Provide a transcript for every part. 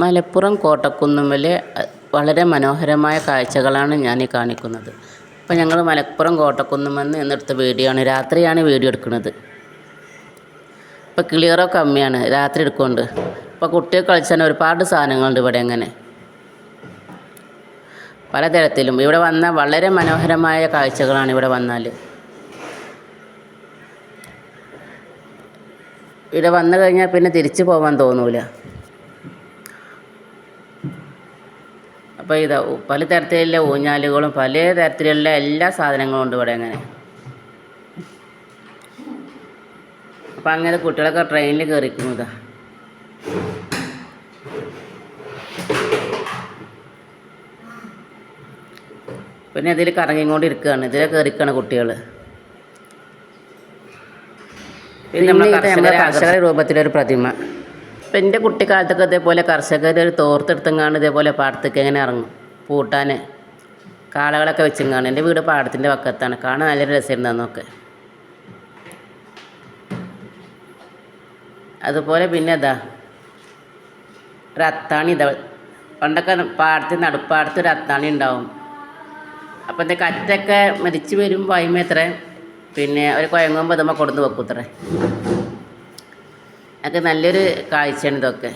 മലപ്പുറം കോട്ടക്കുന്നുമ്മലെ വളരെ മനോഹരമായ കാഴ്ചകളാണ് ഞാൻ ഈ കാണിക്കുന്നത്. അപ്പോൾ ഞങ്ങൾ മലപ്പുറം കോട്ടക്കുന്നുമെന്ന് എന്നെടുത്ത വീഡിയോ ആണ് രാത്രിയാണ് വീഡിയോ എടുക്കുന്നത്. ഇപ്പോൾ ക്ലിയറോ കമ്മിയാണ് രാത്രി എടുക്കുന്നുണ്ട്. ഇപ്പോൾ കുട്ടികൾ കളിച്ചാൽ ഒരുപാട് സാധനങ്ങളുണ്ട് ഇവിടെ എങ്ങനെ പലതരത്തിലും. ഇവിടെ വന്ന വളരെ മനോഹരമായ കാഴ്ചകളാണ് ഇവിടെ വന്നാൽ. ഇവിടെ വന്നു കഴിഞ്ഞാൽ പിന്നെ തിരിച്ചു പോകാൻ തോന്നൂല. അപ്പോൾ ഇത് പല തരത്തിലുള്ള ഊഞ്ഞാലുകളും പല തരത്തിലുള്ള എല്ലാ സാധനങ്ങളും ഉണ്ട് ഇവിടെ അങ്ങനെ. അപ്പം അങ്ങനെ കുട്ടികളൊക്കെ ട്രെയിനിൽ കയറിക്കുന്നതാ പിന്നെ ഇതിൽ കറങ്ങിക്കൊണ്ടിരിക്കുകയാണ് ഇതിലെ കയറിക്കാണ് കുട്ടികൾ പിന്നെ നമ്മുടെ കർഷകരെ കർഷകരുടെ രൂപത്തിലൊരു പ്രതിമ. ഇപ്പം എന്റെ കുട്ടിക്കാലത്തൊക്കെ ഇതേപോലെ കർഷകർ ഒരു തോർത്തെടുത്തെങ്ങാണ്ട് ഇതേപോലെ പാടത്തേക്ക് ഇങ്ങനെ ഇറങ്ങും. പൂട്ടാൻ കാളകളൊക്കെ വെച്ചെങ്ങാണ് എന്റെ വീട് പാടത്തിന്റെ വക്കത്താണ്. കാണാൻ നല്ല രസമുണ്ട് അന്നൊക്കെ. അതുപോലെ പിന്നെ ഇതാ ഒരു അത്താണി ഇതാ. പണ്ടൊക്കെ പാടത്ത് നടുപ്പാടത്ത് ഒരു അത്താണി ഉണ്ടാവും. അപ്പം എന്താ കറ്റൊക്കെ മരിച്ചു വരുമ്പോൾ അതിമേ പിന്നെ ഒരു കുഴങ്ങുമ്പോൾ ഇതുമ്പോൾ കൊടുന്ന് വെക്കും ഇത്രേ അതൊക്കെ നല്ലൊരു കാഴ്ചയാണ് ഇതൊക്കെ.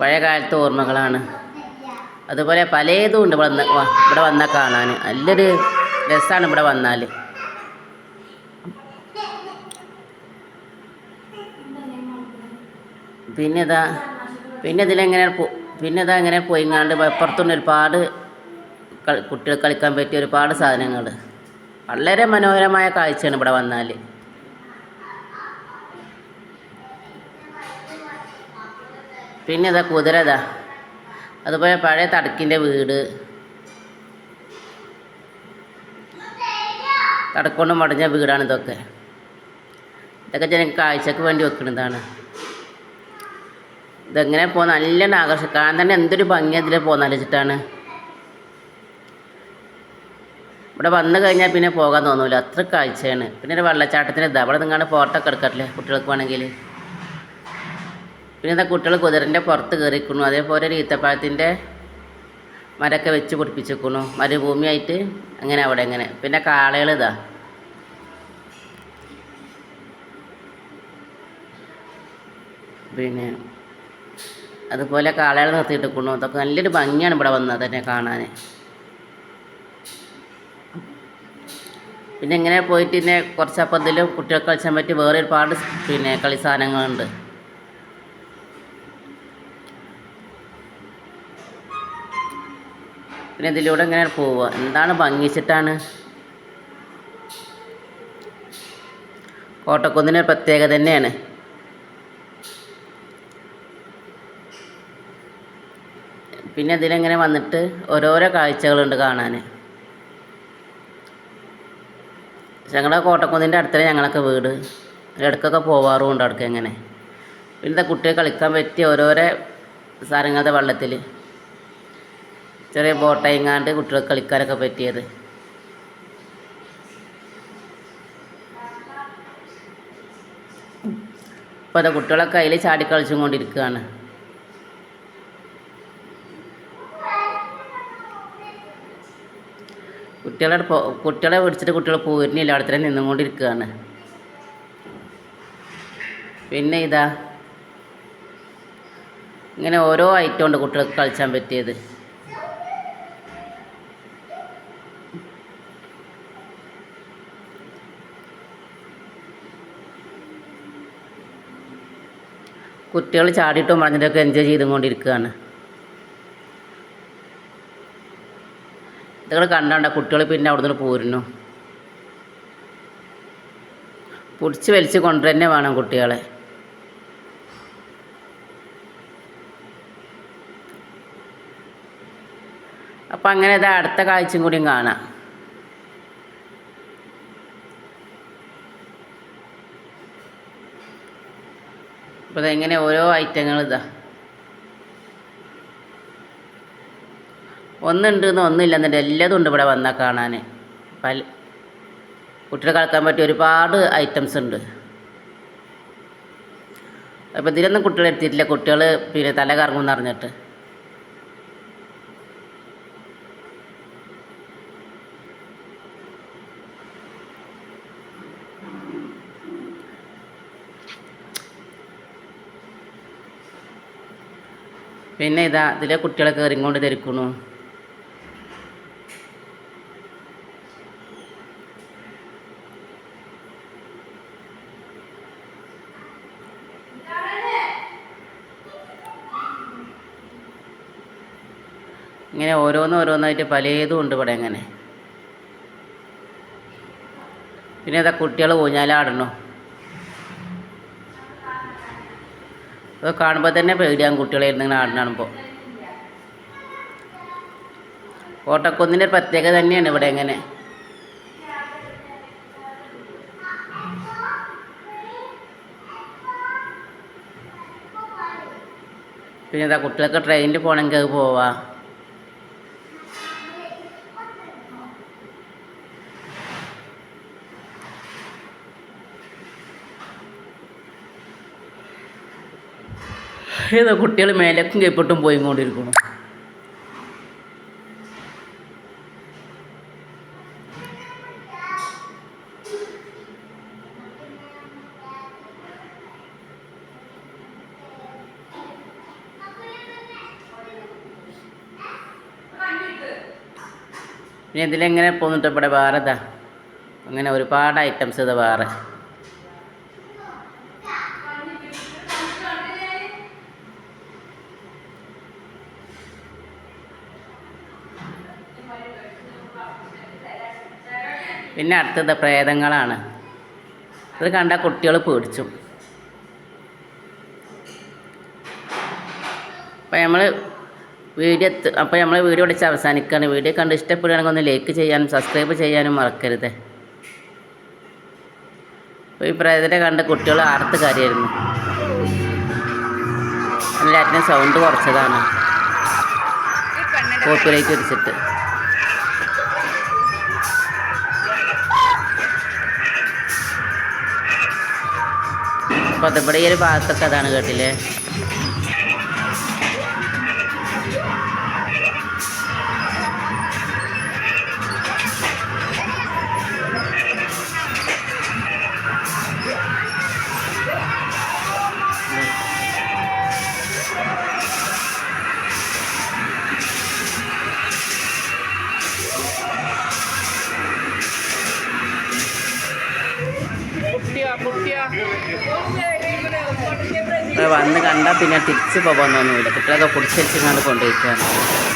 പഴയ കാലത്തെ ഓർമ്മകളാണ്. അതുപോലെ പലതും ഉണ്ട് ഇവിടെ വന്ന് ഇവിടെ വന്നാൽ കാണാൻ. നല്ലൊരു രസമാണ് ഇവിടെ വന്നാൽ പിന്നെ ഇതാ പിന്നെ ഇതിലെങ്ങനെ പോ പിന്നെ ഇതാ ഇങ്ങനെ പോയിങ്ങാണ്ട് അപ്പുറത്തുണ്ട് ഒരുപാട് കുട്ടികൾ കളിക്കാൻ പറ്റിയ ഒരുപാട് സാധനങ്ങൾ വളരെ മനോഹരമായ കാഴ്ചയാണ് ഇവിടെ വന്നാൽ പിന്നെ ഇതാ കുതിര ഇതാ അതുപോലെ പഴയ തടക്കിന്റെ വീട്. തടക്കൊണ്ട് മടഞ്ഞ വീടാണ് ഇതൊക്കെ. ഇതൊക്കെ ജനങ്ങൾ കാഴ്ചക്ക് വേണ്ടി വെക്കുന്നതാണ്. ഇതെങ്ങനെ പോകുന്ന നല്ല ആകർഷ കാണാൻ തന്നെ എന്തൊരു ഭംഗി അതിൽ പോന്നാലോചിച്ചിട്ടാണ് ഇവിടെ വന്നു കഴിഞ്ഞാൽ പിന്നെ പോകാൻ തോന്നൂല. അത്ര കാഴ്ചയാണ്. പിന്നെ ഒരു വെള്ളച്ചാട്ടത്തിന് ഇതാ അവിടെ നിങ്ങളുടെ ഫോട്ടോ ഒക്കെ എടുക്കട്ടില്ലേ കുട്ടികൾക്ക് വേണമെങ്കിൽ? പിന്നെ എന്താ കുട്ടികൾ കുതിരന്റെ പുറത്ത് കയറിക്കുന്നു അതേപോലെ ഒരു ഈത്തപ്പഴത്തിന്റെ മരമൊക്കെ വെച്ച് പിടിപ്പിച്ചിരിക്കുന്നു മരുഭൂമിയായിട്ട് അങ്ങനെ അവിടെ അങ്ങനെ പിന്നെ കാളകൾ ഇതാ. പിന്നെ അതുപോലെ കാളകൾ നിർത്തിയിട്ടിരിക്കുന്നു അതൊക്കെ നല്ലൊരു ഭംഗിയാണ് ഇവിടെ വന്നത് തന്നെ കാണാൻ പിന്നെ ഇങ്ങനെ പോയിട്ട് പിന്നെ കുറച്ചപ്പം എന്തെങ്കിലും കുട്ടികൾക്ക് കളിച്ചാൻ പറ്റി വേറെ ഒരുപാട് പിന്നെ കളി സാധനങ്ങളുണ്ട്. പിന്നെ ഇതിലൂടെ ഇങ്ങനെ പോവുക. എന്താണ് ഭംഗിച്ചിട്ടാണ്? കോട്ടക്കുന്നിന് പ്രത്യേകത തന്നെയാണ്. പിന്നെ ഇതിലിങ്ങനെ വന്നിട്ട് ഓരോരോ കാഴ്ചകളുണ്ട് കാണാൻ. ഞങ്ങളുടെ കോട്ടക്കുന്നിന്റെ അടുത്തന്നെ ഞങ്ങളൊക്കെ വീട്. ഇടയ്ക്കൊക്കെ പോവാറുമുണ്ട് അവിടേക്ക് എങ്ങനെ പിന്നെ കുട്ടിയെ കളിക്കാൻ പറ്റിയ ഓരോരോ സാധനങ്ങളുടെ വെള്ളത്തിൽ. ചെറിയ ബോട്ടയിങ്ങാണ്ട് കുട്ടികൾക്ക് കളിക്കാനൊക്കെ പറ്റിയത്. ഇപ്പോൾ അത് കുട്ടികളൊക്കെ അതിൽ ചാടി കളിച്ചും കൊണ്ടിരിക്കുകയാണ് കുട്ടികളെ പോ കുട്ടികളെ പിടിച്ചിട്ട് കുട്ടികൾ പോരുന്നില്ല അവിടെ തന്നെ നിന്നും പിന്നെ ഇതാ ഇങ്ങനെ ഓരോ ഐറ്റം ഉണ്ട് കുട്ടികൾക്ക് കളിച്ചാൻ പറ്റിയത്. കുട്ടികൾ ചാടിയിട്ടും പറഞ്ഞിട്ടൊക്കെ എൻജോയ് ചെയ്തുകൊണ്ടിരിക്കുകയാണ്. ഇതൊക്കെ കണ്ടാണ്ട കുട്ടികൾ പിന്നെ അവിടെ നിന്ന് പോരുന്നു. പിടിച്ച് വലിച്ച് കൊണ്ടു തന്നെ വേണം കുട്ടികളെ. അപ്പം അങ്ങനെ ഇതാ അടുത്ത കാഴ്ചയും കൂടിയും കാണാം. അപ്പോൾ ഇതെങ്ങനെ ഓരോ ഐറ്റങ്ങൾ ഇതാ. ഒന്നുണ്ട് എന്ന് ഒന്നുമില്ല എന്നിട്ട് എല്ലാതും ഉണ്ട് ഇവിടെ വന്നാൽ കാണാൻ പല കുട്ടികൾ കളിക്കാൻ പറ്റിയ ഒരുപാട് ഐറ്റംസ് ഉണ്ട്. അപ്പോൾ ഇതിലൊന്നും കുട്ടികളെ എടുത്തിട്ടില്ല. കുട്ടികൾ പിന്നെ തല കറങ്ങുമെന്ന് അറിഞ്ഞിട്ട്. പിന്നെ ഇതാ ഇതിലെ കുട്ടികളെ കയറിക്കൊണ്ട് ധരിക്കണു ഇങ്ങനെ ഓരോന്ന് ഓരോന്നായിട്ട് പലതും ഉണ്ട് ഇവിടെ ഇങ്ങനെ. പിന്നെ അതാ കുട്ടികൾ ഊഞ്ഞാലാടണു. അത് കാണുമ്പോൾ തന്നെ പേടിയാണ് കുട്ടികളെ ഇരുന്നിങ്ങനെ ആടുന്ന കാണുമ്പോൾ കോട്ടക്കുന്നിന്റെ പ്രത്യേകത തന്നെയാണ് ഇവിടെ എങ്ങനെ പിന്നെ എന്താ കുട്ടികൾക്ക് ട്രെയിനിൽ പോകണമെങ്കിൽ അത് പോവാ. ഏതാ കുട്ടികൾ മേലക്കും കൈപ്പൊട്ടും പോയിക്കൊണ്ടിരിക്കുന്നു. പിന്നെ ഇതിലെങ്ങനെ പോന്നിട്ട് ഇവിടെ വേറെ ഇതാ അങ്ങനെ ഒരുപാട് ഐറ്റംസ് ഇത് വേറെ. പിന്നെ അടുത്തത് പ്രേതങ്ങളാണ്. അത് കണ്ട കുട്ടികൾ പേടിച്ചു. അപ്പോൾ നമ്മൾ വീഡിയോ എത്ത് അപ്പോൾ നമ്മൾ വീഡിയോ വിളിച്ച് അവസാനിക്കുകയാണ് വീഡിയോ കണ്ട് ഇഷ്ടപ്പെടുകയാണെങ്കിൽ ഒന്ന് ലൈക്ക് ചെയ്യാനും സബ്സ്ക്രൈബ് ചെയ്യാനും മറക്കരുത്. അപ്പോൾ ഈ പ്രേതത്തെ കണ്ട് കുട്ടികൾ ആർത്ത് കാര്യമായിരുന്നു എല്ലാറ്റിനും സൗണ്ട് കുറച്ചതാണ്. കോപ്പിലേക്ക് വെച്ചിട്ട് അപ്പോൾ ഇവിടെ ഈ ഒരു ഭാഗത്തൊക്കെ അതാണ് കേട്ടില്ലേ? വന്ന് കണ്ടാൽ പിന്നെ തിരിച്ച് പോകാൻ ഒന്നുമില്ല കുട്ടികളൊക്കെ പിടിച്ചടിച്ചിങ്ങാണ്ട് കൊണ്ടുപോയിക്കാണ്